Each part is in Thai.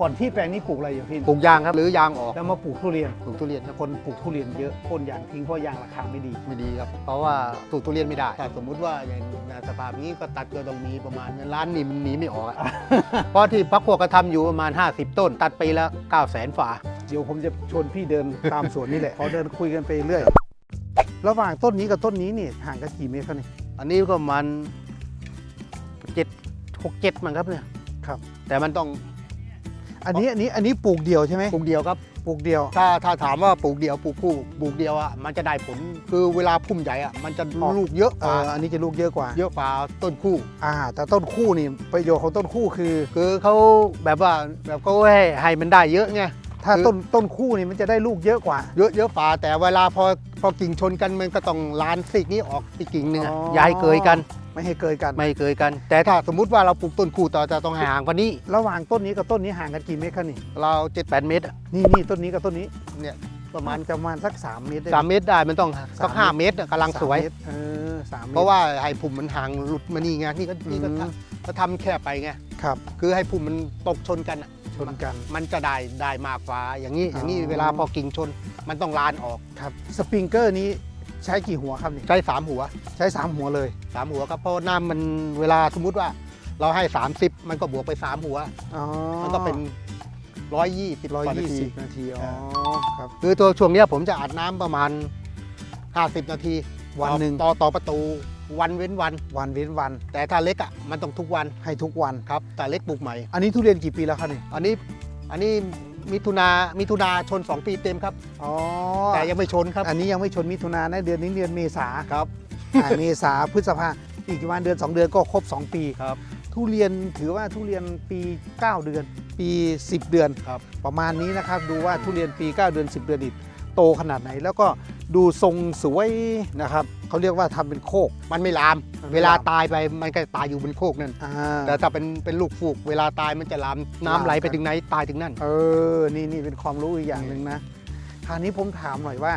ก่อนที่แปลงนี้ปลูกอะไรอยู่พี่ปลูกยางครับหรือยางออกแล้วมาปลูกทุเรียนปลูกทุเรียนครับคนปลูกทุเรียนเยอะโค่นยางทิ้งเพราะยางราคาไม่ดีไม่ดีครับเพราะว่าปลูกทุเรียนไม่ได้ถ้าสมมุติว่าอย่างสภาพนี้ก็ตัดก็ต้องมีประมาณล้านนี่มันหนีไม่ออกอะเพราะที่พักพวกก็ทำอยู่ประมาณ 50 ต้น ตัดไปแล้ว9 0 0 0 0 0ฝาเดี๋ยวผมจะชวนพี่เดินตามสวนนี่แหละขอเดินคุยกันไปเรื่อยระหว่างต้นนี้กับต้นนี้นี่ห่างกันกี่เมตรครับนี่อันนี้ก็มันเจ็ดหกเจ็ดมันครับเนี่ยครับ แต่มันต้อง อันนี้อันนี้อันนี้ปลูกเดี่ยวใช่ไหมปลูกเดียวครับ ปลูกเดี่ยว ถ้าถ้าถามว่าปลูกเดียวปลูกคู่ปลูกเดียวอะมันจะได้ผลคือเวลาพุ่มใหญ่อะมันจะออกลูกเยอะเอกว่าออันนี้จะลูกเยอะกว่า เยอะกว่าต้นคู่ อ่า แต่ต้นคู่นี่ประโยชน์ของต้นคู่คือ คือเขาแบบว่าแบบเขาให้ให้มันได้เยอะไง ถ้าคือ ต้นต้นคู่นี่มันจะได้ลูกเยอะกว่า เยอะเยอะฝาแต่เวลาพอพอกิ่งชนกันมันก็ต้องลานซีกนี้ออกอีกกิ่งหนึงอะอ๋ออ อย่าให้เกยกัน ไม่ให้เกินกัน ไม่ให้เกยกัน แต่ถ้าสมมุติว่าเราปลูกต้นคู่ต่อจะต้องห่างกว่านี้ ระหว่างต้นนี้กับต้นนี้ห่างกันกี่เมตรครับนี่เราเจ็ดแปดเมตรอะนี่นี่ต้นนี้กับต้นนี้เนี่ยปประระมามาณณประมาณสักสามเมตรได้ไหสามเมตรได้มันต้องสักสามห้าเมตรอะกำลังสวยามเมตรเออสามเมตรเพราะว่าให้พุ่มมันห่างหลุดมานี่ไงนี่ก็นี่ก็อืม ทำก็ทำแคบไปไงครับคือให้พุ่มมันตกชนกันอะชนกัน มันจะได้ได้มากกว่าอย่างนี้อย่างนี้อ๋อ เวลาพอกิ่งชนมันต้องลานออก ครับสปริงเกอร์นี้ ใช้กี่หัวครับนี่ใช้สามหัว ใช้สามหัวเลยสามหัวครับเพราะน้ำมันเวลาสมมุติว่า เราให้ 30 มันก็บวกไป 3 หัวอ๋อมันก็เป็น120ร้อยกว่านายี่ทีสิบนาทีอ๋อครับคือตัวช่วงเนี้ยผมจะอัดน้ำประมาณ 50 นาที วันหนึ่งต่อต่อประตูวันเว้นวัน วันเว้นวัน แต่ถ้าเล็กอะมันต้องทุกวันให้ทุกวันครับแต่เล็กปลูกใหม่ อันนี้ทุเรียนกี่ปีแล้วครับนี่อันนี้อันนี้ มิถุนามิถุนาชน 2 ปีเต็มครับ อ๋อแต่ยังไม่ชนครับ อันนี้ยังไม่ชนมิถุนายนนะเดือนนี้เดือนเมษาครับอ่าเมษาพฤษภาอีกประมาณเดือน 2 เดือนก็ครบ 2 ปีครับ ทุเรียนถือว่าทุเรียนปี 9 เดือน ปี 10 เดือน ครับ ประมาณนี้นะครับดูว่าทุเรียนปี 9 เดือน 10 เดือนอีกโตขนาดไหน แล้วก็ ดูทรงสวยนะครับเขาเรียกว่าทำเป็นโคกมันไม่ลามมันไม่ลาม เวลาตายไปมันก็ตายอยู่บนโคกนั่นอ่าแต่ถ้าเป็นเป็นลูกฟูก เวลาตายมันจะลามน้ำไหลไปลามกันถึงไหนตายถึงนั่น เออ นี่นี่เป็นความรู้อีกอย่างหนึ่งนะคราวนี้ผมถามหน่อยว่า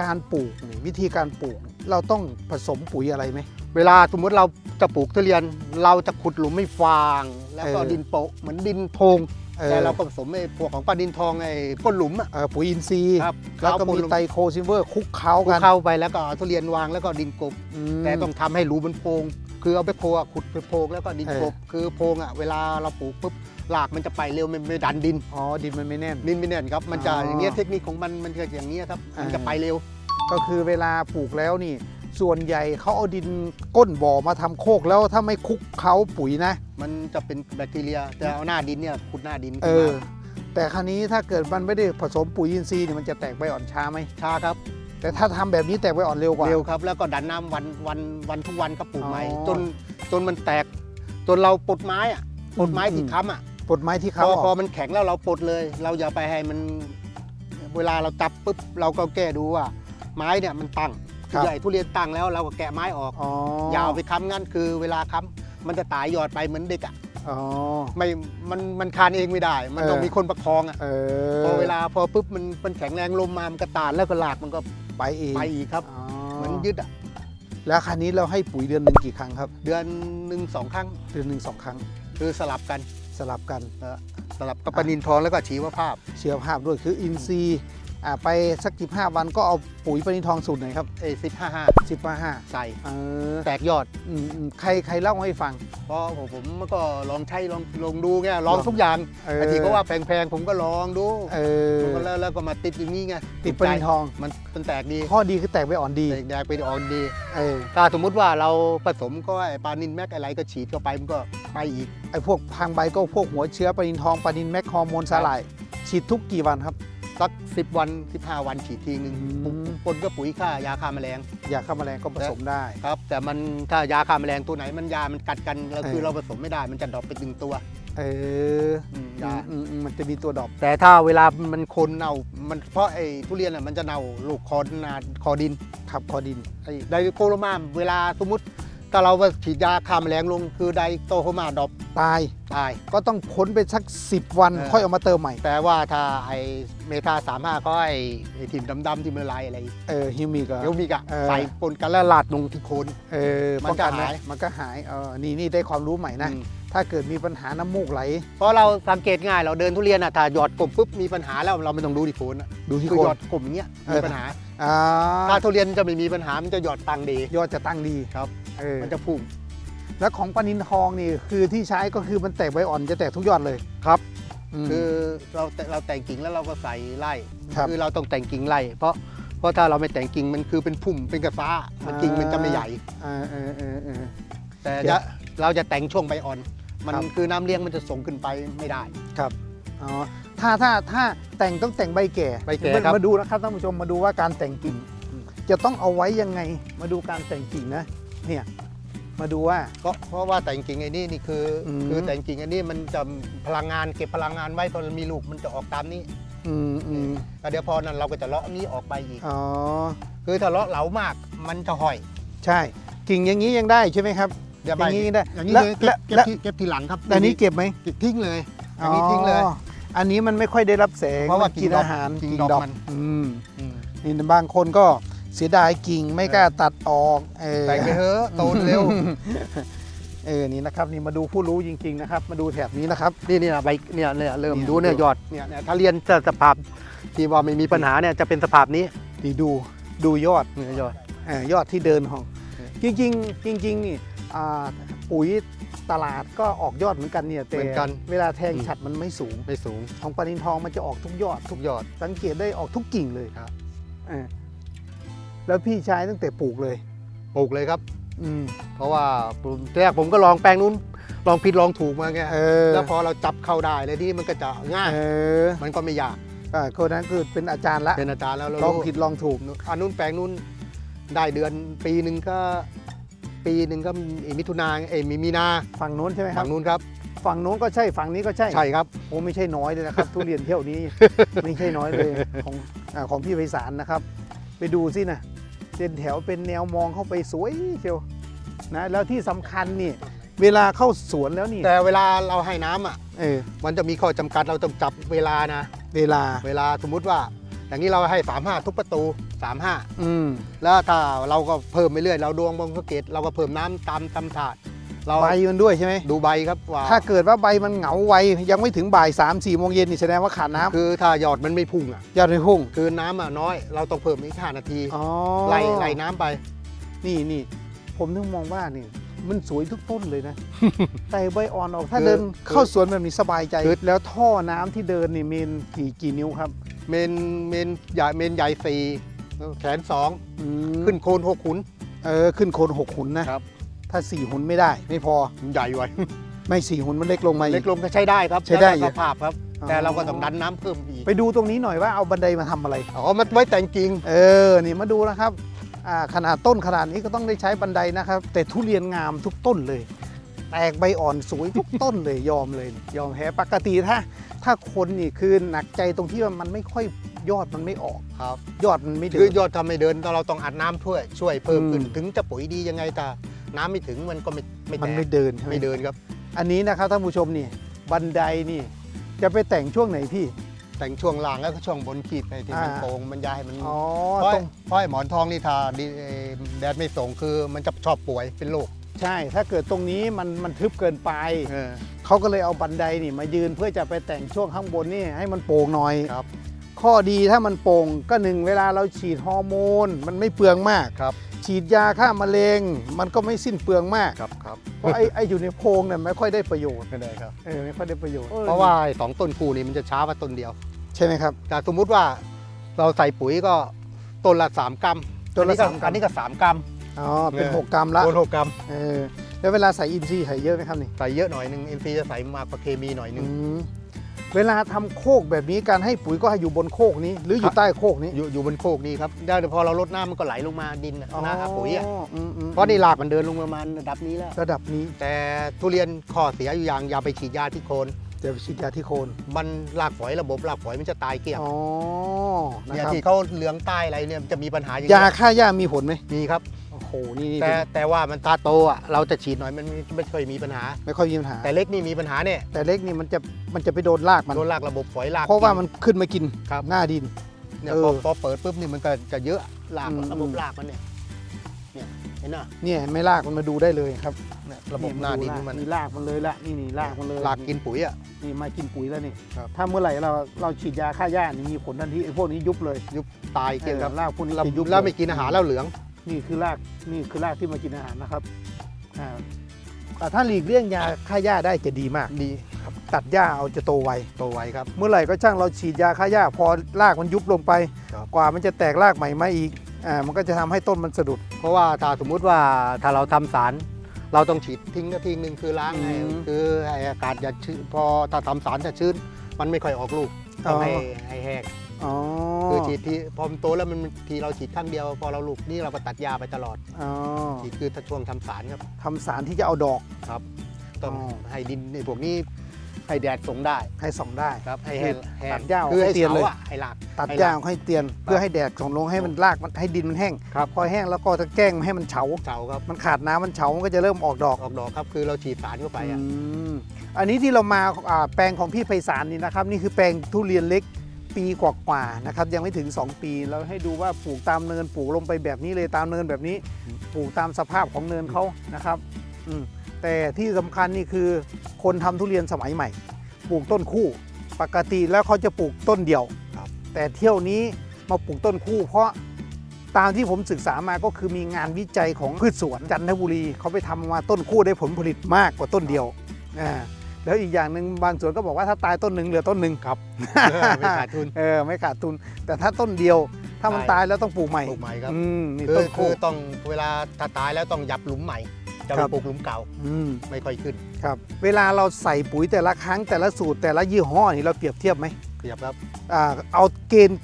การปลูกนี่วิธีการปลูกเราต้องผสมปุ๋ยอะไรไหมเวลาสมมติเราจะปลูกทุเรียน เราจะขุดหลุมไม่ฟาง แล้วก็เออดินโปะเหมือนดินโพงออ แต่เราก็ผสมไอ้พวกของปลาดินทองไอ้ก้นหลุมอะเอ่อปุ๋ยอินทรีย์ครับแล้วก็เอามีลงไตรโคซิเวอร์คลุกเคล้าคลุกักนเข้าไปแล้วก็เอาทุเรียนวางแล้วก็ดินกบมแต่ต้องทำให้รูมันโพงคือเอาไปโพอะขุดไปโพงแล้วก็ดินเออ กบคือโพงอะเวลาเราปลูกปุ๊บรากมันจะไปเร็วมันไม่ดันดิน อ๋อดินมันไม่แน่น ดินไม่แน่นครับมันจะอ๋อออย่างเงี้ยเทคนิคของมันมันจะอย่างเงี้ยครับมันจะอ่าไปเร็ว ก็คือเวลาปลูกแล้วนี่ ส่วนใหญ่เขาเอาดินก้นบ่อมาทำโคกแล้วถ้าไม่คลุกเคล้าปุ๋ยนะ มันจะเป็นแบคทีเรียแต่เอาหน้าดินเนี่ยขุดหน้าดินเอขึ้นอมาแต่คราวนี้ถ้าเกิดมันไม่ได้ผสมปุ๋ยอินทรีย์เนี่ยมันจะแตกใบอ่อนช้าไหมช้าครับ แต่ถ้าทำแบบนี้แตกใบอ่อนเร็วกว่าเร็วครับแล้วก็ดันน้ำวันวันวันทุกวันก็ปลูกใหม่อ๋อจนจนมันแตกจนเราปลดไม้อะปลดไม้อืมที่ค้ำอะปลดไม้ที่พเขาออพออกมันแข็งแล้วเราปลดเลย เราอย่าไปให้มันเวลาเราจับปุ๊บเราก็แก้ดูว่าไม้เนี่ยมันตั้ง ใหญ่ทุเรียนตั้งแล้วเราก็แกะไม้ออก อ๋อยาวไปค้ำงั้นคือเวลาค้ำมันจะตายยอดไปเหมือนเด็กอะอ๋อ ไม่มันมันคานเองไม่ได้ มันต้องเออ มีคนประคองอะเอพออเวลาพอปุ๊บมันมันแข็งแรงลมมามันก็ตานแล้วก็ลากมันก็ไปเองไปอีกครับอ๋อเหมือนยึดอะแล้วคราวนี้เราให้ปุ๋ยเดือนหนึ่งกี่ครั้งครับ เดือนหนึ่งสองครั้งเดือนหนึ่งสองครั้งคือสลับกันสลับกันสลับกับปลานินทองแล้วก็ชีวภาพ เชื้อภาพด้วยคืออินทรีย์อ่า ไปสักสิบห้าวันก็เอาปุ๋ยปนินทองสูตรไหนครับเอสิบห้าห้าสิบห้าใส่เออแตกยอดอืมอืมใครใครเล่าให้ฟัง เพราะผมผมก็ลองใช้ลองลองดูไงลองทุกอย่างเออไอ้ที่เขาว่าแพงๆผมก็ลองดูเออ ผมก็แล้วแล้วก็มาติดอย่างนี้ไงติดปนินทอง มันมันแตกดีข้อดีคือแตกใบอ่อนดี แตกแดกไปอ่อนดี เออถ้าสมมุติว่าเราผสมก็ไอ้ปลานินแม็กอะไรก็ฉีดเข้าไปมันก็ไปอีกไอ้พวกทางใบก็พวกหัวเชื้อปนินทองปนินแมคฮอร์โมนสาหร่าย ฉีดทุกกี่วันครับ สัก 10 วัน 15 วันฉีดทีนึงอืมปนก็ปุ๋ยฆ่ายาฆ่าแมลง ยาฆ่าแมลงก็ผสมได้ครับ แต่มันถ้ายาฆ่าแมลงตัวไหนมันยามันกัดกันแล้วคือเออเราผสมไม่ได้มันจะดรอปไปหนึ่งตัว เอออืมอืยามอืมอืมมันจะมีตัวดอกแต่ถ้าเวลามันคนเน่ามันเพราะไอ้ทุเรียนอะมันจะเน่าลูกคอนาคอดินขับคอดินไอ้ไดโคโรมาเวลาสมมติ ถ้าเราฉีดยาฆ่าแมลงลงคือไดโตโคมาดรอปตาย ตาย ก็ต้องพ้นไปสัก 10 วันเออ ค่อยเอามาเติมใหม่ แต่ว่าถ้าไอ้เมทาสามห้าก็ไอ้ไอ้ถิ่นดำๆที่มันลายอะไรเออฮิวมิกอะเดี๋ยวมีกะเออ ใส่ปนกันแล้วลาดลงที่โคน เออมันป้องกันก็หายนะมันก็หายเออนี่นี่ได้ความรู้ใหม่นะ อืมถ้าเกิดมีปัญหาน้ำมูกไหล เพราะเราสังเกตง่ายเราเดินทุเรียนอะถ้าหยอดกลมปุ๊บมีปัญหาแล้วเราไม่ต้องดูที่โคนอะดูที่คือโคหยอน ดกลมอย่างเงี้ยเออมีปัญหา อ่าถ้าทุเรียนจะไม่มีปัญหา มันจะหยอดตังดียอดจะตั้งดีครับเออมันจะพุ่งแล้วของปลานินทองนี่คือที่ใช้ก็คือมันแตกใบอ่อนจะแตกทุกยอดเลยครับมคือเราแต่เราแต่งกิ่งแล้วเราก็ใส่ไล่ครับอเราต้องแต่งกิ่งไล่เพราะเพราะถ้าเราไม่แต่งกิ่งมันคือเป็นพุ่มเป็นกระฟ้ามันกิ่งมันจะไม่ใหญ่เออเออเออเออแต่เดี๋จะยวเราจะแต่งช่วงใบอ่อน มันครับคือน้ำเลี้ยงมันจะส่งขึ้นไปไม่ได้ครับอ๋อ ถ้าถ้าถ้าแต่งต้องแต่งใบแก่ใบแก่มาครับ มาดูนะครับท่านผู้ชมมาดูว่าการแต่งกิ่ง จะต้องเอาไว้ยังไง มาดูการแต่งกิ่งนะ เนี่ยมาดูว่า ก็เพราะว่าแต่งกิ่งไอ้นี่นี่คืออม คือแต่งกิ่งไอ้นี่มันจะพลังงานเก็บพลังงานไว้พอมันมีลูกมันจะออกตามนี้อืมอืมแล้วเดี๋ยวพอนั้นเราก็จะเลาะนี้ออกไปอีก อ๋อคือถ้าเลาะเหลามากมันจะห่อยใช่ กิ่งอย่างนี้ยังได้ใช่ไหมครับเดี๋ยวอไปย่างนี้ยังได้อย่างนี้และเลยและเก็บและเก็บที่เก็บทีหลังครับอันนี้เก็บไหม ทิ้งเลยอันนี้ทิ้งเลย อ๋อ อันนี้มันไม่ค่อยได้รับแสงเพราะว่ามันกิ่กิงนดอกอาหารกิ่งดอกมัน อืมอืมนี่บางคนก็เสียดายกิ่งไม่กล้าตัดออกเออ แต่งไปเถอะโตเร็ว เออ นี่นะครับ นี่มาดูผู้รู้จริง ๆ นะครับ มาดูแถบนี้นะครับ นี่นี่นะใบเนี่ยเนี่ยเริ่มเนี่ยดูเนี่ยดู ยอดเนี่ยเนี่ยถ้าเรียนจะสภาพที่ว่าไม่มีปัญหาเนี่ยจะเป็นสภาพนี้ดีดู ดูยอด เนี่ยยอด เออยอดที่เดินของเออจริงๆจริงๆนี่อ่าปุ๋ย ตลาดก็ออกยอดเหมือนกันเนี่ยแต่เหมือนกันเวลาแทงอืม ฉัดมันไม่สูง ไม่สูงของปลานินทองมันจะออกทุกยอด ทุกยอด สังเกตได้ออกทุกกิ่งเลยครับเออแล้วพี่ใช้ตั้งแต่ปลูกเลย ปลูกเลยครับ อืมเพราะว่าผมแรกผมก็ลองแปลงนู้นลองผิดลองถูกมาไงเออแล้วพอเราจับเข้าได้เลยที่มันก็จะง่าย เออมันก็ไม่ยากอ่าคนนั้นคือเป็นอาจารย์ละเป็นอาจารย์แล้วเราลองรู้ผิดลองถูก อันนู้นแปลงนู้นได้เดือนปีหนึ่งก็ ปีหนึ่งก็มีมิถุนาเอยมีมีนาฝั่งนู้นใช่ไหมครัฝั่บ งนู้นครับฝั่งนู้นก็ใช่ฝั่งนี้ก็ใช่ ใช่ครับ โอ้ไม่ใช่น้อยเลยนะครับ ทุเรียนเที่ยวนี้ ไม่ใช่น้อยเลยของอาของพี่ไพศาลนะครับ ไปดูสินะเป็นแถวเป็นแนวมองเข้าไปสวยเชียวนะแล้วที่สำคัญนี่ เวลาเข้าสวนแล้วนี่แต่เวลาเราให้น้ำอะ เออมันจะมีข้อจำกัดเราต้องจับเวลานะ เวลา เวลาสมมุติว่า อย่างนี้เราให้ 35 ทุกประตู 35 อืมแล้วถ้าเราก็เพิ่มไปเรื่อยเราดวงบงสะเกตเราก็เพิ่มน้ำตามตำถาด เราใบมันด้วยใช่ไหมดูใบครับว่าถ้าเกิดว่าใบมันเหงาไวยังไม่ถึงบ่าย3ามสี่โมงเย็นนี่แสดงว่าขาดน้ำคือถ้าหยอดมันไม่พุ่งอะ ยอดในพุ่งคือน้ำอะน้อย เราต้องเพิ่มอีก5นาที อ๋อไล่ไล่น้ำไป นี่นี่ผมถึงมองว่านี่ มันสวยทุกต้นเลยนะ แต่ใบอ่อนออกถ้าคือเดินคือเข้าสวนแบบนี้สบายใจคือแล้วท่อน้ำที่เดินนี่เมนกี่กี่นิ้วครับ เมนเมนใหญ่เมนใหญ่สี่แขนสองอืมขึ้นโคนหกขุนเออขึ้นโคนหกหุนนะครับ ถ้าสี่หุนไม่ได้ ไม่พอใหญ่ไว้ไม่สี่หุนมันเล็กลงมาอีเล็กกลมก็ใช้ได้ครับใช้ได้แล้วอยู่แต่สภาพครับอ๋อแต่เราก็ต้องดันน้ำเพิ่มอีกไปดูตรงนี้หน่อยว่าเอาบันไดมาทำอะไรอ๋อมันไว้แต่งกิ่งเออนี่มาดูนะครับอ่า ขนาดต้นขนาดนี้ก็ต้องได้ใช้บันไดนะครับ แต่ทุเรียนงามทุกต้นเลย แตกใบอ่อนสวยทุกต้นเลยยอมเลย ยอมแพ้ปกติถ้า ถ้าคนนี่คือหนักใจตรงที่ว่ามันไม่ค่อยยอดมันไม่ออกครับ ยอดมันไม่เดิคือน ยอดทำไม่เดินเราต้องอัดน้ำช่วยช่วยเพิ่มขึ้นอืม ถึงจะปุ๋ยดียังไงแต่น้ำไม่ถึงมันก็ไม่ไม่มันแตไม่กเดินใช่ไหม ไม่เดินครับ อันนี้นะครับท่านผู้ชมนี่บันไดนี่จะไปแต่งช่วงไหนพี่ แต่งช่วงล่างแล้วก็ช่วงบนขีดไปที่มันอ่า โป่งมันย้ายมันอ๋อเพราะตรงเพราะไอ้หมอนทองนี่ทาดีเอ่อแดดไม่ส่งคือมันจะชอบป่วยเป็นโรคใช่ถ้าเกิดตรงนี้มันมันทึบเกินไป เออเขาก็เลยเอาบันไดนี่มายืนเพื่อจะไปแต่งช่วงข้างบนนี่ให้มันโป่งหน่อย ครับข้อดีถ้ามันโป่งก็หนึ่งเวลาเราฉีดฮอร์โมน มันไม่เปลืองมาก ครับ ฉีดยาฆ่าแมลงมันก็ไม่สิ้นเปลืองมาก ครับครับเพราะไอ้ไอ้อยู่ในโพรงเนี่ยไม่ค่อยได้ประโยชน์ไม่ได้ครับ เออไม่ค่อยได้ประโยชน์เพราะว่าไอ้สองต้นคู่นี่มันจะช้ากว่าต้นเดียว ใช่ไหมครับแต่สมมุติว่าเราใส่ปุ๋ยก็ต้นละสามกรัมต้นละอัก็สามกรัม อันนี้ก็สามกรัมอ๋อเป็นเออหกกรัมละโคนหกกรัมเออแล้วเวลาใส่อินทรีย์ใส่เยอะไหมครับนี่ใส่เยอะหน่อยหนึ่งอินทรีย์จะใส่มากกว่าเคมีหน่อยหนึงอืม เวลาทำโคกแบบนี้การให้ปุ๋ยก็ให้อยู่บนโคกนี้ หรืออครัยู่บใต้โคกนี้อยู่อยู่บนโคกนี่ครับได้พอเราลดน้ำมันก็ไหลลงมาดินน่ะหน้าหาปุ๋ยอะอืมอืมเพราะนี่รากมันเดินลงประมาณระดับนี้แล้วระดับนี้ แต่ทุเรียนข้อเสียอยู่อย่างอย่าไปฉีดยาที่โคนเดี๋ยวไปฉีดยาที่โคน มันรากฝอยระบบรากฝอยมันจะตายเกลี้ยงอ๋อนะเนี่ยครับที่เขาเหลืองใต้อะไรเนี่ยมันจะมีปัญหาอย่างยาเงี้ยฆ่าหญ้ามีผลไหมมีครับ โอ้โหนี่นี่แต่แต่ว่ามันตาโตอะเราจะฉีดหน่อยมันไม่ไม่ค่อยมีปัญหา ไม่ค่อยมีปัญหา แต่เล็กนี่มีปัญหาเนี่ยแต่เล็กนี่มันจะมันจะไปโดนรากมันโดนรากระบบฝอยรากเพราะว่ามันขึ้นมากินครับหน้าดินเนี่ยเออพอพอเปิดปุ๊บนี่มันก็จะเยอะรากอืมระบบรากมันเนี่ยเห็นน่ะเนี่ยเห็นไหม่ลากมันมาดูได้เลยครับเนี่ยระบบหน้าดินมัมันนี่ลากมันเลยละนี่นี่ลากมันเลยลากกินปุ๋ยอะนี่มากินปุ๋ยแล้วนี่ครับถ้าเมื่อไหร่เราเราฉีดยาฆ่าหญ้านี่มีผลทันทีไอ้พวกนี้ยุบเลยยุบตายเกลี้ยงครับออรากพวกนี้แล้วจะยุบแล้วเลยไม่กินอาหารแล้วเหลือง นี่คือรากนี่คือรากที่มากินอาหารนะครับอ่าอ่าถ้าหลีกเลี่ยงยาฆ่าหญ้าได้จะดีมากดีตัดหญ้าเอาจะโตไวโตไวครับ เมื่อไหร่ก็ช่างเราฉีดยาฆ่าหญ้าพอรากมันยุบลงไปครับกว่ามันจะแตกรากใหม่มาอีกอ่ามันก็จะทำให้ต้นมันสะดุด เพราะว่าถ้าสมมุติว่าถ้าเราทำสาร เราต้องฉีดทิ้งก็ทิ้งหนึ่งคือล้างให้อืมคือให้อากาศอย่าชื้นพอถ้าทำสารจะชื้น มันไม่ค่อยออกลูกต้องให้ให้แห้ง อ๋อคือฉีดทีพอมันโตแล้วมันทีเราฉีดครั้งเดียว พอเราลูกนี่เราก็ตัดยาไปตลอดอ๋อฉีดคือถ้าช่วงทำสารครับทำสารที่จะเอาดอกต้องอ๋อให้ดินในพวกนี้ให้แดดส่งได้ ให้ส่องได้ครับให้แห้งแห้ตังดหญ้าออกคือให้ให้เตียนเสาเลยอะให้หลากตัดให้หญ้าลากให้เตียนเพื่อให้แดดส่องลงให้มันรากมันให้ดินมันแห้งครับพอแห้งแล้วก็จะแกล้งไม่ให้มันเฉาเสาครับมันขาดน้ำมันเฉามันก็จะเริ่มออกดอกออกดอกครับคือเราฉีดสารเข้าไปอะอืมอันนี้ที่เรามาอ่าแปลงของพี่ไพศาลนี่นะครับ นี่คือแปลงทุเรียนเล็ก ปีกว่าๆนะครับยังไม่ถึง 2 ปีเราให้ดูว่าปลูกตามเนินปลูกลงไปแบบนี้เลยตามเนินแบบนี้ ปลูกตามสภาพของเนินเขานะครับอืมแต่ที่สำคัญนี่คือคนทำทุเรียนสมัยใหม่ ปลูกต้นคู่ ปกติแล้วเขาจะปลูกต้นเดียวครับแต่เที่ยวนี้มาปลูกต้นคู่เพราะตามที่ผมศึกษามาก็คือมีงานวิจัยของพืชสวนจันทบุรีเขาไปทำมาต้นคู่ได้ผลผลิตมากกว่าต้นเดียวอ่า แล้วอีกอย่างหนึ่งบางสวนก็บอกว่าถ้าตายต้นหนึ่งเหลือต้นหนึ่งครับ ไม่ขาดทุน เออไม่ขาดทุน แต่ถ้าต้นเดียว ถ้ามันใช่ตายแล้วต้องปลูกใหม่ปลูกใหม่ครับอืมนี่คือต้นคืคู่อต้องเวลาถ้าตายแล้วต้องยับหลุมใหม่ จะครัไปบปลูกหลุมเก่าอืมไม่ค่อยขึ้นครับ เวลาเราใส่ปุ๋ยแต่ละครั้งแต่ละสูตรแต่ละยี่ห้อนี่เราเปรียบเทียบไหมเปรียบครับอ่าเอาเกณฑ์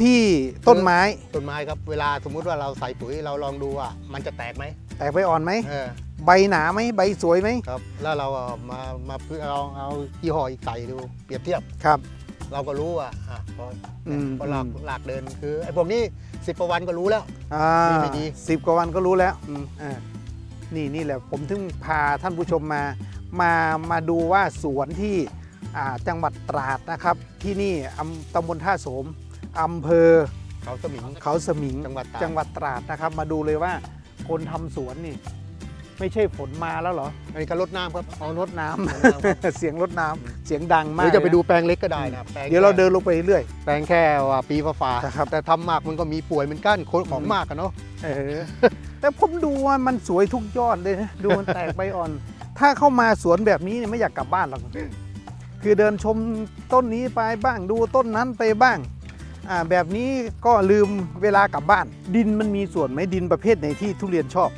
ที่ต้นไม้ต้นไม้ครับเวลาสมมุติว่าเราใส่ปุ๋ยเราลองดูว่ามันจะแตกไหมแตกใบอ่อนไหมเออ ใบหนาไหมใบสวยไหมครับ แล้วเราเอามามาเพื่อเอาเอายี่ห้ออีกใส่ดูเปรียบเทียบ ครับ เราก็รู้ว่าอะพออืม พอหลากอืมหลากเดินคือไอ้พวกนี้สิบประวันก็รู้แล้ว อ่าดีไม่ดี สิบกว่าวันก็รู้แล้วอืมอ่านี่นี่แหละผมถึงพาท่านผู้ชมมา มามาดูว่าสวนที่อ่าจังหวัดตราดนะครับ ที่นี่อำตำบลท่าโสมอำเภอเขาสมิง เขาสมิงจังหวัดตราด จังหวัดตราดนะครับ มาดูเลยว่าคนทำสวนนี่ ไม่ใช่ฝนมาแล้วเหรออันนี้ก็ลดน้ำครับเอารดน้ำรดน้ำครับเสียงรดน้ำเสียงดังหมากรือจะไปเลยนดูแปลงเล็กก็ได้นะแปลงเดี๋ยวเราเดินลงไปเรื่อย แปลงแค่ว่าปีฟ้าๆนะครับ แต่ทำมากมันก็มีป่วยเหมือนกันคนของอืมมากกันเนาะเออ แต่ผมดูว่ามันสวยทุกยอดเลยนะดูมันแตกใบอ่อน ถ้าเข้ามาสวนแบบนี้เนี่ยไม่อยากกลับบ้านหรอกคือเดินชมต้นนี้ไปบ้างดูต้นนั้นไปบ้างอ่าแบบนี้ก็ลืมเวลากลับบ้าน ดินมันมีส่วนไหมดินประเภทไหนที่ทุเรียนชอบ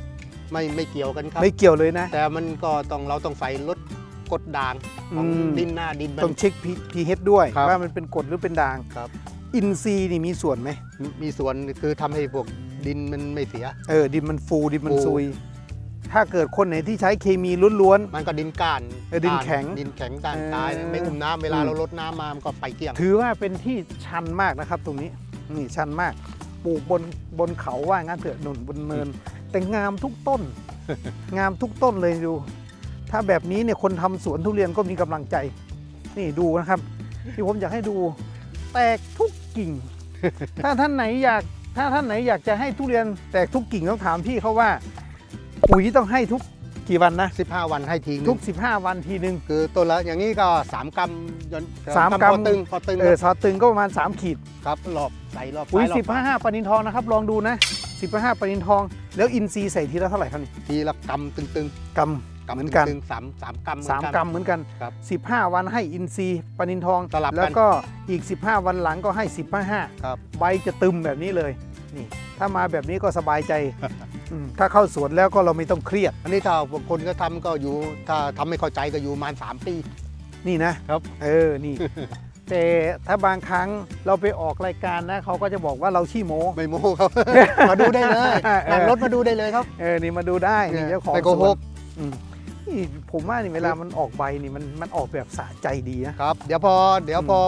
ไม่ไม่เกี่ยวกันครับ ไม่เกี่ยวเลยนะ แต่มันก็ต้องเราต้องใส่ลดกดด่างของอืม ดินหน้าดินมัต้องเช็คพีเฮดด้วย ครับ ว่ามันเป็นกรดหรือเป็นด่าง ครับ อินซีย์นี่มีส่วนไหมมีมีส่วนคือทำให้พวกดินมันไม่เสีย เออดินมันฟูดินมันฟู ซุย ถ้าเกิดคนไหนที่ใช้เคมีล้วน มันก็ดินก้านเออดินแข็งดินแข็งด้านเออตายไม่อุ้มน้ำเวลาอืม เราลดน้ำมามันก็ไปเกลี้ยง ๆ ถือว่าเป็นที่ชันมากนะครับตรงนี้นี่ชันมาก ปลูกบนบนเขาว่างั้นเถอะหนุนบนเนิน แต่งามทุกต้น งามทุกต้นเลยดู ถ้าแบบนี้เนี่ยคนทำสวนทุเรียนก็มีกำลังใจ นี่ดูนะครับ ที่ผมอยากให้ดู แตกทุกกิ่ง ถ้าท่านไหนอยากถ้าท่านไหนอยากจะให้ทุเรียนแตกทุกกิ่งต้องถามพี่เขาว่าปุ๋ยต้องให้ทุกกี่วันนะ 15 วันให้ทีนึงทุก 15 วันทีนึงคือต้นละอย่างนี้ก็ 3กรัมยนสามกรัมพอตึงพอตึงเออซอสตึงก็ประมาณ 3 ขีดครับรอบใส่รอบปุ๋ยซ้ารอบขวา15ปนินทองนะครับ ลองดูนะ 15ปนินทอง แล้วอินทรีย์ใส่ทีละเท่าไหร่ครับนี่ทีละกำตึงกๆำเหมือนกันตึงๆสามสามกำเหมือนสามกันกรัมเหมือนกัน ครับ15 วันให้อินทรีย์ปนินทองสลับกัน แล้วก็อีก 15 วันหลังก็ให้ 15 ครับ ใบจะตึมแบบนี้เลยนี่ ถ้ามาแบบนี้ก็สบายใจ อืมถ้าเข้าสวนแล้วก็เราไม่ต้องเครียดอันนี้ถ้าบางคนก็ทำก็อยู่ถ้าทำไม่เข้าใจก็อยู่ประมาณ3ปี นี่นะครับ เออนี่ แต่ถ้าบางครั้งเราไปออกรายการนะเขาก็จะบอกว่าเราขี้โม้ ไม่โม้ครับ มาดูได้เลยเออนั่งรถมาดูได้เลยครับ เออ นี่มาดูได้นี่เจ้าของไม่โกสหวนกอืมนี่ผมว่านี่เวลามันออกใบนี่มันมันออกแบบสะใจดีนะครับ เดี๋ยวพอเดี๋ยวพอ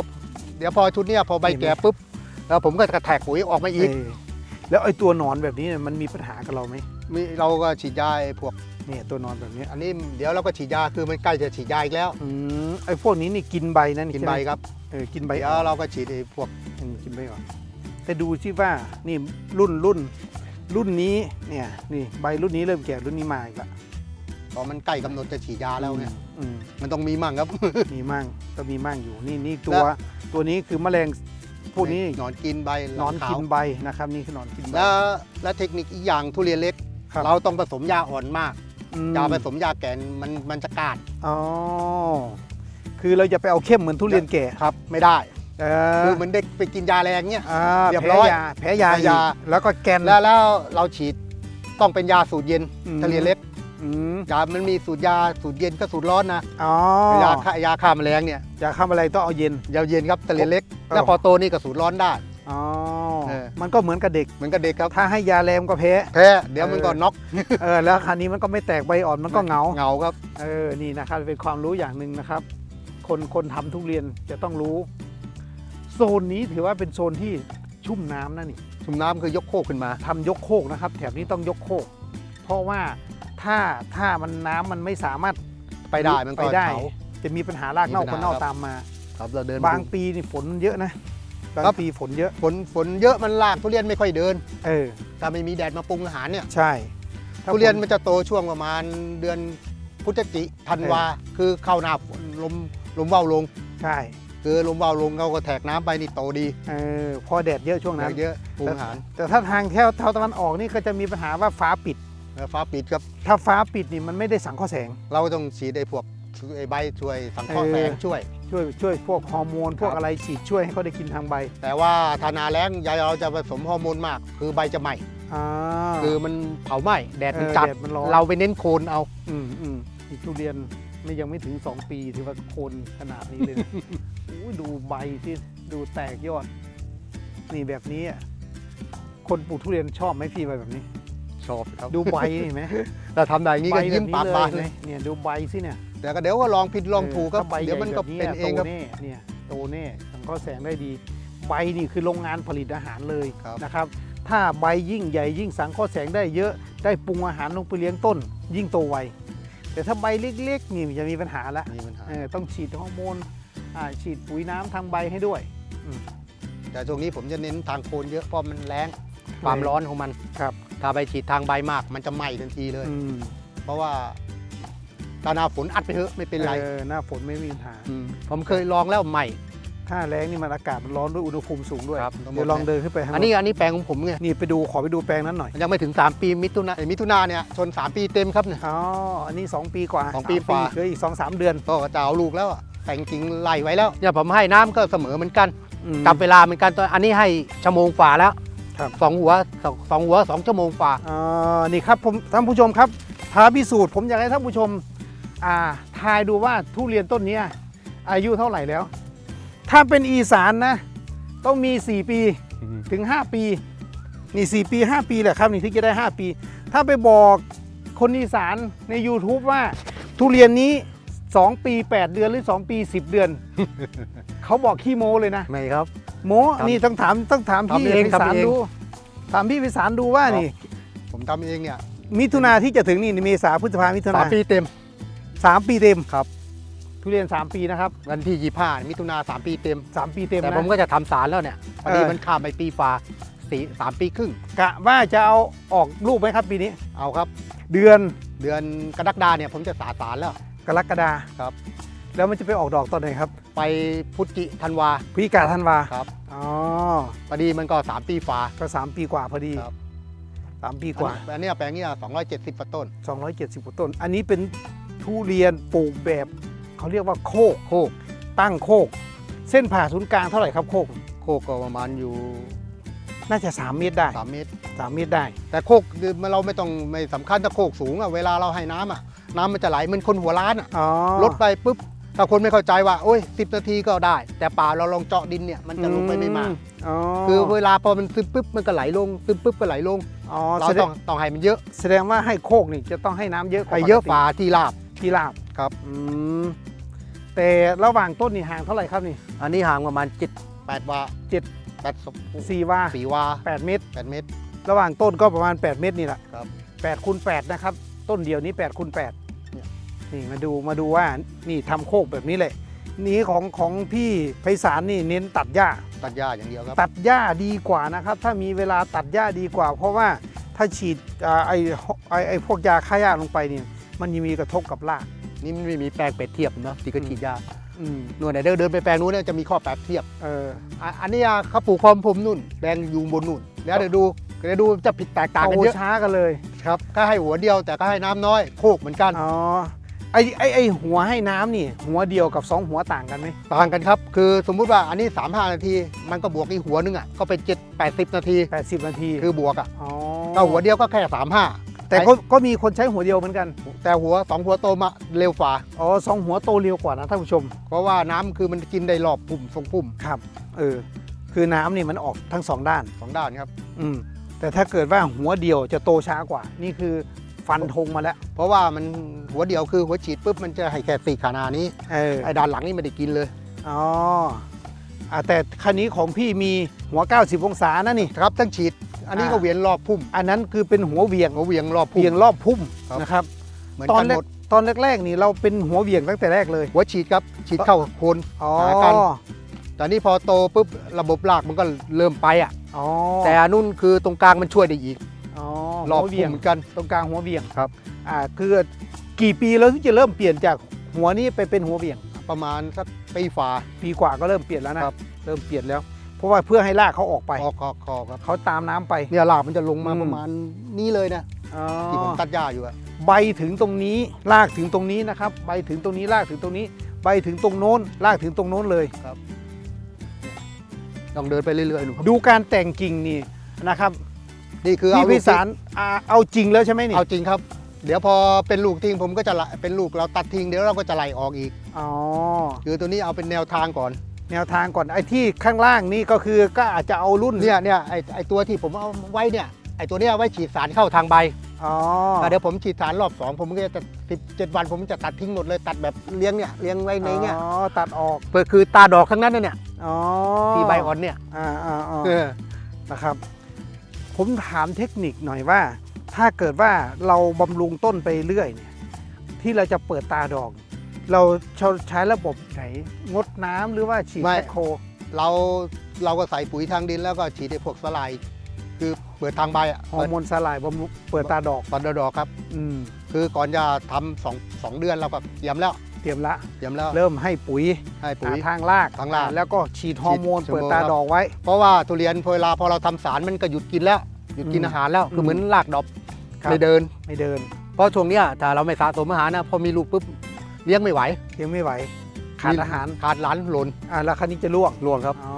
เดี๋ยวพอชุดเนี้ยพอใบเห็นไหมแก่ปุ๊บแล้วผมก็จะแทกปุ๋ยออกมาอีกเออแล้วไอ้ตัวหนอนแบบนี้เนี่ยมันมีปัญหากับเราไหมมีเราก็ฉีดยาไอ้พวก เนี่ยตัวนอนแบบนี้ อันนี้เดี๋ยวเราก็ฉีดยาคือมันใกล้จะฉีดยาอีกแล้ว อืมไอ้พวกนี้นี่กินใบนั่นกินใช่ใบไหมครับเออกินใบเดี๋ยอ่วอนเราก็ฉีดไอ้พวกอืมกินใบอ่อนแต่ดูสิว่านี่รุ่นรุ่นรุ่นนี้เนี่ยนี่ใบรุ่นนี้เริ่มแก่รุ่นนี้มาอีกละพอมันใกล้กำหนดจะฉีดยาแล้วเนี่ยอืม มันต้องมีมั่งครับมีมั่งก็มีมั่งอยู่นี่นี่ตัแล้ววตัวนี้คือแมลงพวกนี้หนอนกินใบหนอนขากิวนใบนะครับ นี่คือหนอนกินใบแล้วและเทคนิคอีกอย่างทุเรียนเล็ก ครับเราต้องผสมยาอ่อนมาก อืมยาผสมยาแก่นมันมันจะกาดอ๋อคือเราจะไปเอาเข้มเหมือนทุเรียนแก่ครับ ไม่ได้เอคือเหมือนเด็กไปกินยาแรงเนี่ยอ่าเรียบแพ้ร้อยยาแพ้ยาแพ้ยาอีกแล้วก็แกน แล้วแล้วเราฉีดต้องเป็นยาสูตรเย็นอืมทุเรียนเล็กอืมยามันมีสูตรยาสูตรเย็นก็สูตรร้อนนะอ๋อยาฆ่ายาฆ่าแมลงเนี่ยยาฆ่าแมลงต้องเอาเย็น ยาเย็นครับทุเรียนเล็กเออแล้วพอโตนี่ก็สูตรร้อนได้ อ๋อ เออ มันก็เหมือนกับเด็ก เหมือนกับเด็กครับถ้าให้ยาแรงก็แพ้ แพ้เดี๋ยวมันก็น็อกเออ แล้วคราวนี้มันก็ไม่แตกใบอ่อน มันก็เหงา เหงาครับ เออ นี่นะครับ เป็นความรู้อย่างหนึ่งนะครับ คนคนทำทุเรียนจะต้องรู้ โซนนี้ถือว่าเป็นโซนที่ชุ่มน้ำนะนี่ ชุมน้ำคือยกโคกขึ้นมา ทำยกโคกนะครับ แถบนี้ต้องยกโคก เพราะว่าถ้าถ้ามันน้ำมันไม่สามารถไปได้มันก็ไปได้ เขา จะมีปัญหารากเน่ามีคปันญหาเน่าครับ ตามมา ครับเราเดินบางปีนี่ฝนเยอะนะ บางครับปีฝนเยอะ ฝนฝนเยอะมันลากทุเรียนไม่ค่อยเดิน เออ ถ้าไม่มีแดดมาปรุงอาหารเนี่ย ใช่ถ้าทุเรียนฝมันจะโตช่วงประมาณเดือนพฤศจิธันวา คือเข้าหน้าฝนลมลมว่าวลง ใช่ คือลมว่าวลงเราก็แทกน้ำไปนี่โตดี เออ พอแดดเยอะช่วงนั้นเยอะปรุงอาหาร แต่ถ้าทางแถวแถวตะวันออกนี่ก็จะมีปัญหาว่าฟ้าปิดแล้วฟ้าปิดครับ ถ้าฟ้าปิดนี่มันไม่ได้สังเคราะห์แสง เราต้องฉีดไอ้พวกไอ้ใบช่วยสังเคราะห์เออแสงช่วย ช่วยช่วยพวกฮอร์โมนพวกครับอะไรฉีดช่วยให้เขาได้กินทางใบแต่ว่าถ้าหนาแล้งยายเราจะผสมฮอร์โมนมาก คือใบจะไหม้อ่า คือมันเผาไหม้แดดมันเออจัดแดดมันร้อน เราไปเน้นโคนเอา อืมอืมอีกทุเรียนไม่ยังไม่ถึง 2 ปีถือว่าโคนขนาดนี้เลยนะ อู้ดูใบที่ดูแตกยอด นี่แบบนี้อะคนปลูกทุเรียนชอบไหมพี่ใบแบบนี้ ชอบครับดูใบนี่เห็นไหมแต่ทำได้อย่างนี้ก็ยิ้มปากบานเลเลยยเนี่ยดูใบสิเนี่ย แต่ก็เดี๋ยวก็ลองผิดลองถูกครับถ้าใบเดี๋ยวมันก็ใหญ่แบบเป็นเองครับโตแน่เนี่ยโตแน่สังเคราะห์แสงได้ดี ใบนี่คือโรงงานผลิตอาหารเลยครับนะครับ ถ้าใบยิ่งใหญ่ยิ่งสังเคราะห์แสงได้เยอะได้ปรุงอาหารลงไปเลี้ยงต้น ยิ่งโตไวแต่ถ้าใบเล็กๆนี่จะมีปัญหาละมีปัญหาเออต้องฉีดฮอร์โมนอ่าฉีดปุ๋ยน้ำทางใบให้ด้วยแต่ช่วงนี้ผมจะเน้นทางโคนเยอะเพราะมันแรงความร้อนของมันครับถ้าไปฉีดทางใบมาก มันจะไหม้ทันทีเลยอืมเพราะว่า ตาหนาฝนอัดไปเถอะไม่เป็นไรออหน้าฝนไม่มีปัญหามผมเคยลองแล้วใหม่ ถ้าแรงนี่มันอากาศมันร้อนด้วยอุณหภูมิสูงด้วยครับ เดี๋ยวลองเดินขึ้นไปข้างบอันนี้อันนี้แปลงของผมไงนี่ไปดูขอไปดูแปลงนั้นหน่อยมันยังไม่ถึง 3 ปีมิถุนาเอ้ยมิถุนาเนี่ยชน 3 ปีเต็มครับเนี่ย อ๋อ อันนี้ 2 ปีกว่าสองปีมกว่า เหลืออีก 2-3 เดือนก็จะเอาลูกแล้วอะแต่งกิ่งไล่ไว้แล้วเนี่ยผมให้น้ำก็เสมอเหมือนกันอืมจับเวลาเหมือนกันตอนอันนี้ให้ชั่วโมงฝ่าแล้วครับ สองหัวสองสองหัวสองชั่วโมงฝ่า อ่านี่ครับผมท่านผู้ชมครับท้าพิสูจน์ผมอยากให้ท่านผู้ชม อ่าทายดูว่าทุเรียนต้นเนี้ยอายุเท่าไหร่แล้ว ถ้าเป็นอีสานนะ ต้องมี 4 ปีถึง 5 ปี นี่ 4 ปี 5 ปีแหละครับนี่ที่จะได้ 5 ปี ถ้าไปบอกคนอีสานใน YouTube ว่าทุเรียนนี้ 2 ปี 8 เดือนหรือ 2 ปี 10 เดือน เขาบอกขี้โมเลยนะไม่ครับ โมครับนี่ต้องถามต้องถามพี่ทำเองพิสารทำเองดู ถามพี่พิสารดูว่าครับนี่ ผมทำเองเนี่ยมิถุนาที่จะถึงนี่เมษาพฤษภามิถุสานาปีเต็ม สามปีเต็มครับ ทุเรียนสามปีนะครับ วันที่ยี่ห้ามิถุนาสามปีเต็มสามปีเต็มแต่นะ ผมก็จะทำสารแล้วเนี่ยพอดีเออ มันข้ามไปปีฝ่าสี่สามปีครึ่ง กะว่าจะเอาออกลูกไหมครับปีนี้ เอาครับ เดือนเดือนกรกฎาเนี่ยผมจะสาสารแล้ว กรกฎาครับ แล้วมันจะไปออกดอกตอนไหนครับไปพุจิธันวา พฤศจิกาธันวาครับ อ๋อ พอดีมันก็ 3 ปีฝ่าก็สามปีกว่าพอดีครับสามปีกว่า อันเนี้ยแปลงเนี้ย270กว่าต้น 270กว่าต้น อันนี้เป็น ทุเรียนปลูกแบบเขาเรียกว่าโคกโคก ตั้งโคก เส้นผ่าศูนย์กลางเท่าไหร่ครับโคก โคกก็ประมาณอยู่น่าจะ 3 เมตรได้ 3 เมตร 3 เมตรได้ แต่โคกมันเราไม่ต้องไม่สำคัญถ้าโคกสูงอะเวลาเราให้น้ำอะน้ำมันจะไหลเหมือนคนหัวล้านอะอ๋อลดไปปุ๊บถ้าคนไม่เข้าใจว่าโอ้ย10นาทีก็ได้ แต่ป่าเราลองเจาะดินเนี่ยมันจะลงไปไม่มากอ๋อคือเวลาพอมันซึมปุ๊บมันก็ไหลลงซึมปุ๊บก็ไหลลงอ๋อเราแสดต้องงต้องให้มันเยอะ แสดงว่าให้โคกนี่จะต้องให้น้ำเยอะกว่าให้เยอะปกติฝ่าที่ราบ ที่ราบครับ อืมแต่ระหว่างต้นนี่ห่างเท่าไหร่ครับนี่อันนี้ห่างประมาณ7 8วาเจ็ดแปดศพสี่ว่าสี่วา8เมตรแปดเมตร ระหว่างต้นก็ประมาณ 8 เมตรนี่แหละครับ8คูณ8นะครับ ต้นเดียวนี้8คูณ8เนี่ย นี่มาดูมาดูว่านี่ทำโคกแบบนี้แหละนี่ของของพี่ไพศาลนี่เน้นตัดหญ้า ตัดหญ้าอย่างเดียวครับ ตัดหญ้าดีกว่านะครับ ถ้ามีเวลาตัดหญ้าดีกว่า เพราะว่าถ้าฉีดอ่าไอ้ไอ้ไอ้พวกยาฆ่าหญ้าลงไปเนี่ย มันยังมีกระทบกับรากนี่มันไม่มีแปลงเปรียบเทียบเนาะที่ก็ฉีดยาอืมนู่นไหนเดินเดินไปแปลงนู้นเนี่ยจะมีข้อแปรเทียบเอออะอันนี้อะเขาปลูกพร้อมผมนู่นแปลงอยู่บนนู่นแล้วเดี๋ยวดูเดี๋ยวดูจะผิดแตกต่างกันโตเยอะช้ากันเลยครับก็ให้หัวเดียวแต่ก็ให้น้ำน้อยโคกเหมือนกันอ๋อไอ้ไอ้ไอ้หัวให้น้ำนี่ หัวเดียวกับสองหัวต่างกันไหมต่างกันครับ คือสมมุติว่าอันนี้ 3 5 นาที มันก็บวกอีกหัวนึงอะก็เป็น7 80 นาที 80 นาทีคือบวกอะอ๋อ ก็หัวเดียวก็แค่ 35 แต่ก็ก็มีคนใช้หัวเดียวเหมือนกัน แต่หัว2หัวโตมาเร็วฝ่าอ๋อสองหัวโตเร็วกว่านะท่านผู้ชม เพราะว่าน้ำคือมันกินได้รอบปุ่มทรงปุ่มครับเออคือน้ำนี่มันออกทั้งสองด้านสองด้านครับอืมแต่ถ้าเกิดว่าหัวเดียวจะโตช้ากว่า นี่คือฟันธงมาแล้ว เพราะว่ามันหัวเดียวคือหัวฉีดปุ๊บมันจะให้แค่สี่ขานานี้เออไอ้ด้านหลังนี่ไม่ได้กินเลยอ๋ออะแต่คันนี้ของพี่มีหัว 90 องศานะนี่ครับทั้งฉีด อันนี้ก็อ่าเวียนรอบพุ่ม อันนั้นคือเป็นหัวเหวียงหัวเวียงรอบพุ่มเวียงรอบพุ่มครับนะครับเหมือนตอกันนแรหกมดตอนแรกๆนี่เราเป็นหัวเหวียงตั้งแต่แรกเลย หัวฉีดครับฉีดเข้าโคนอ๋อหากันแต่นี่พอโตปุ๊บระบบรากมันก็เริ่มไปอะอ๋อแต่อันนุ่นคือตรงกลางมันช่วยได้อีกอ๋อรอบหัวเหพุ่วีมยงเหมือนกันตรงกลางหัวเหวียงครับอ่าคือกี่ปีแล้วที่จะเริ่มเปลี่ยนจากหัวนี้ไปเป็นหัวเหวียง ประมาณสักปีฝ่าปีกว่าก็เริ่มเปลี่ยนแล้วนะครับ เริ่มเปลี่ยนแล้ว เพราะว่าเพื่อให้รากเขาออกไป คอคอคอครับเขาตามน้ำไป เนี่ยรากมันจะลงมาอืม ประมาณนี้เลยนะอ๋อที่ผมตัดหญ้าอยู่อะใบถึงตรงนี้รากถึงตรงนี้นะครับ ใบถึงตรงนี้รากถึงตรงนี้ ใบถึงตรงโน้นรากถึงตรงโน้นเลยต้องเดินไปเรื่อยๆหนูดูการแต่งกิ่งนี่นะครับนี่คือพี่เอาลูพิกสารอ่าเอาจริงแล้วใช่ไหมนี่เอาจริงครับ เดี๋ยวพอเป็นลูกทิ้งผมก็จะละเป็นลูกเราตัดทิ้งเดี๋ยวเราก็จะไล่ออกอีก อ๋อคือตัวนี้เอาเป็นแนวทางก่อน แนวทางก่อนไอ้ที่ข้างล่างนี่ก็คือก็อาจจะเอารุ่นเนี่ยเนี่ยไอไอตัวที่ผมเอาไว้เนี่ยไอตัวเนี้ยเอาไว้ฉีดสารเข้าทางใบอ๋ออะเดี๋ยวผมฉีดสารรอบสองผมก็จะสิบเจ็ดวันผมจะตัดทิ้งหมดเลยตัดแบบเลี้ยงเนี่ยเลี้ยงไว้ในเนี่ยอ๋อตัดออกเพื่อคือตาดอกทั้งนั้นนะเนี่ยอ๋อที่ใบอ่อนเนี่ยอ่าอ่าอ่าเออนะครับ ผมถามเทคนิคหน่อยว่า ถ้าเกิดว่าเราบำรุงต้นไปเรื่อยเนี่ยที่เราจะเปิดตาดอก เราใช้ระบบไหนงดน้ำหรือว่าฉีดแมคโครเราเราก็ใส่ปุ๋ยทางดินแล้วก็ฉีดไอ้พวกสลาย คือเปิดทางใบอะฮอร์โมนสลายบำรุงเปิดตาดอกตอนดอกครับ อืมคือก่อนจะทำสองสองเดือนเราก็เตรียมแล้วเตรียมละเตรียมแล้วเริ่มให้ปุ๋ยให้ปุ๋ยหาทางรากทางรากแล้วก็ฉีดฮอร์โมนฉีดเปิดตาครับดอกไว้ เพราะว่าทุเรียนพอเวลาพอเราทำสารมันก็หยุดกินแล้ว หยุดกินอืมอาหารแล้วคือเหมือนรากดอกครับไม่เดินไม่เดิน เพราะช่วงเนี้ยถ้าเราไม่สะสมอาหารนะพอมีลูกปุ๊บเลี้ยงไม่ไหวยังไม่ไหว ขาดอาหารขาดหลานหล่นอ่าแล้วคันนี้จะร่วงหล่นครับอ๋อ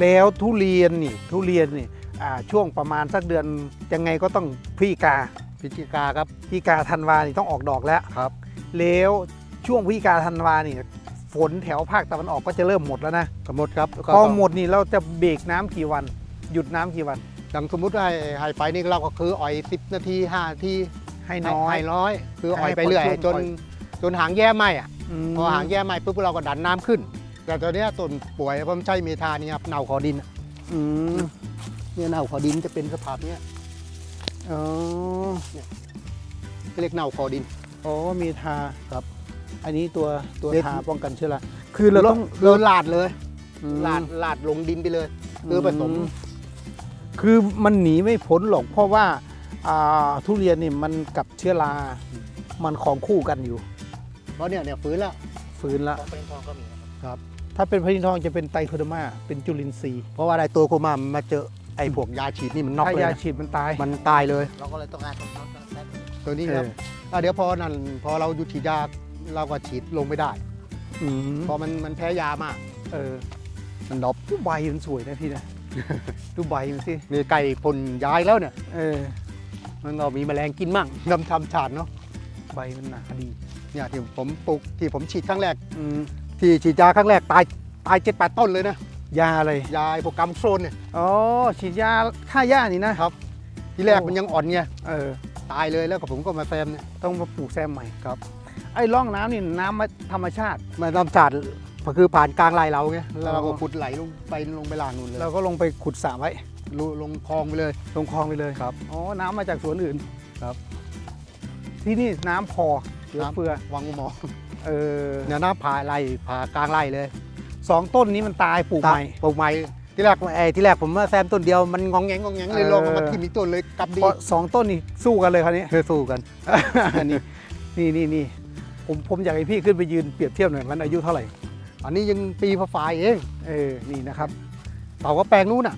แล้วทุเรียนนี่ทุเรียนนี่อ่าช่วงประมาณสักเดือนยังไงก็ต้องพฤศจิกาพิจิกาครับพฤศจิกาธันวานี่ต้องออกดอกแล้วครับ แล้วช่วงพฤศจิกาธันวานี่ฝนแถวภาคตะวันออกก็จะเริ่มหมดแล้วนะกำหนดครับแล้วก็พอหมดนี่เราจะเบรกน้ำกี่วัน หยุดน้ำกี่วันอย่างสมมุติว่าให้ให้ไปนี่เราก็คืออ่อย 10 นาที5นาทีให้น้อยให้น้อย คืออ่อยให้ไปเรื่อยพอช่วงจนอ่อย จนหางแย่ไหมอะมพอหางแย่ไหมปุ๊บเราก็ดันน้ำขึ้น แต่ตอนเนี้ยต้นป่วยเพราะมันใช้เมทานี่ครับเน่าคอดินอะอืมเนี่ยเน่าคอดินจะเป็นสภาพเนี้ยอ๋อเรียกเน่าคอดินอ๋อมีทาครับ อันนี้ตัวตัวเด็ดทาป้องกันเชื้อราคือเราต้องเราลาดเลยอืมลาดลาดลงดินไปเลยคือผสม คือมันหนีไม่พ้นหรอกเพราะว่าอ่าทุเรียนนี่มันกับเชื้อรา มันของคู่กันอยู่ เพราะเนี่ยเนี่ยฟื้นแล้วฟื้นละของเป็นทองก็มีนะครับถ้าเป็นพะยินทองจะเป็นไตรโคเดอร์มาเป็นจุลินทรีย์เพราะว่าได้ตัวโคมามาเจอไอ้พวกยาฉีดนี่มันน็อกถ้าเลยยานะฉีดมันตาย มันตายเลย เราก็เลยต้องการตรงนั้นตรงนั้นตัวนี้เอครับออะเดี๋ยวพอนั่นพอเราหยุดฉีดยาเราก็ฉีดลงไม่ได้ อืมเพราะมันมันแพ้ยามาก เออมันดรอปดูใบมันสวยนะพี่นะ ดูใบมันสิมีไก่พ่นยายแล้วเนี่ย เออมันก็มีแมลงกินมั่งน้ำทำฉาดเนาะ ใบมันหนาดี เนี่ยที่ผมปลูกที่ผมฉีดครั้งแรกอืมที่ฉีดยาครั้งแรกตายตายเจ็ดแปดต้นเลยนะ ยาอะไร ยาไอ้พวกกัมโซนเนี่ยอ๋อ ฉีดยาฆ่าหญ้านี่นะ ครับ ที่แรกโอ้มันยังอ่อนไงเออ ตายเลยแล้วก็ผมก็มาแซมเนี่ย ต้องมาปลูกแซมใหม่ครับ ไอ้ร่องน้ำนี่น้ำมาธรรมชาติมาทำฉาดคือผ่านกลางไร่เราไงแล้วเราก็อ๋อขุดไหลลงไปลงไปล่างนู่นเลยเราก็ลงไปขุดสระไว้ลงลงคลองไปเลย ลงคลองไปเลยครับ อ๋อ น้ำมาจากสวนอื่นครับ ที่นี่น้ำพอเหลือน้ำเฟือวังหมอเออเนี่ยน้าผ่าไร่ผ่ากลางไร่เลยสองต้นนี้มันตายปลูกใหม่ ปลูกใหม่ที่แรกไอ้ที่แรกผมว่าแซมต้นเดียวมันงองแงงงองแงงเลยเออลองเอามาที่มีต้นเลยกลับดีเพราะสองต้นนี่สู้กันเลยคราวนี้ เคยสู้กันอันนี้นี่นี่นี่ผมผมอยากให้พี่ขึ้นไปยืนเปรียบเทียบหน่อยมันอายุเท่าไหร่ อันนี้ยังปีพฝายเองเออนี่นะครับเต่าก็แปลงนู้นอะ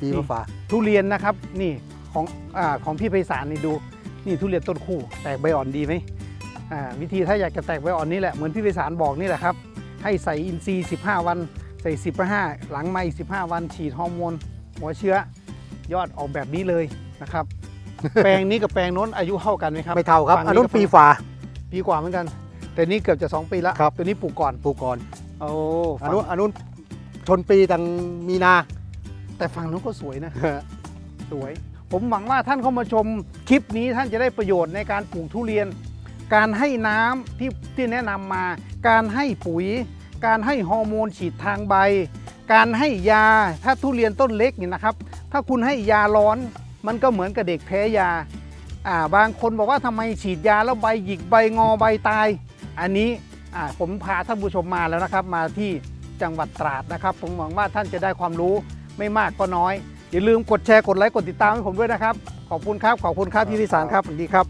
ปีพฝาทุเรียนนะครับ นี่ของอ่าของพี่ไพศาลนี่ดู นี่ทุเรียนต้นคู่ แตกใบอ่อนดีไหมอ่าวิธีถ้าอยากจะแตกใบอ่อนนี่แหละเหมือนพี่ไพศาลบอกนี่แหละครับ ให้ใส่อินทรีย์ 15 วัน ใส่15หลังไม่15 วัน ฉีดฮอร์โมนหัวเชื้อยอดออกแบบนี้เลยนะครับ แปลงนี้กับแปลงโน้นอายุเท่ากันไหมครับไม่เท่าครับฝั่งนี้อันนู้กับนปีฝาปีกว่าเหมือนกัน แต่นี่เกือบจะ 2 ปีละครับตัวนี้ปลูกก่อนปลูกก่อนโอ้อันนู้นอันนู้นชนปีตั้งมีนา แต่ฝั่งนู้นก็สวยนะสวย ผมหวังว่าท่านเข้ามาชมคลิปนี้ท่านจะได้ประโยชน์ในการปลูกทุเรียน การให้น้ำที่ที่แนะนำมา การให้ปุ๋ย การให้ฮอร์โมนฉีดทางใบ การให้ยาถ้าทุเรียนต้นเล็กนี่นะครับ ถ้าคุณให้ยาร้อนมันก็เหมือนกับเด็กแพ้ยาอ่าบางคนบอกว่าทำไมฉีดยาแล้วใบหยิกใบงอใบตาย อันนี้อ่าผมพาท่านผู้ชมมาแล้วนะครับ มาที่จังหวัดตราดนะครับ ผมหวังว่าท่านจะได้ความรู้ไม่มากก็น้อย อย่าลืมกดแชร์กดไลค์กดติดตามให้ผมด้วยนะครับ ขอบคุณครับ ขอบคุณครับพี่พิสารครับสวัสดีครับ